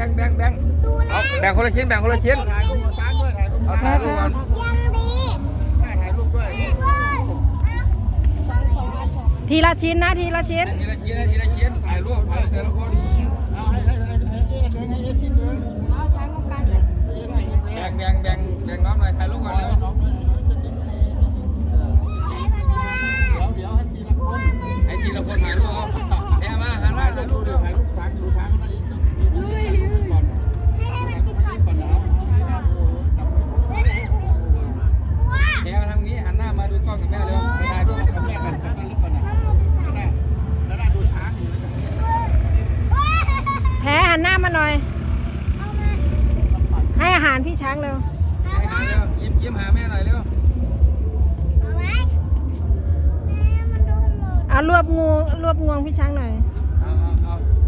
คนละชิ้นแบ่งคนละชิ้น ถ่ายรูปกับช้างด้วยถ่ายรูปเอาถ่ายรูปก่อนยังดีถ่ายรูปด้วยทีละชิ้นนะทีละชิ้น ทีละชิ้นนะทีละชิ้นถ่ายรูปถ่ายแต่ละคนเอาให้ให้ให้ให้เอ๊ะเดินให้เอ๊ะชิ้นเดินเอาช้างกันเอ๊ะให้ชิ้นเดินแบ่งแบ่งแบ่งแบ่งน้องหน่อยถ่ายรูปก่อนเร็ว กล้องกับแม่เร็วถ่ายรูปกับแม่กันกันลึกก่อนนะนั่นแหละนั่นแหละดูช้างอยู่นะแพ้หันหน้ามาหน่อย ให้อาหารพี่ช้างเร็วให้หาเร็วยิ้มยิ้มหาแม่หน่อยเร็วเอารวบงูรวบงวงพี่ช้างหน่อยเ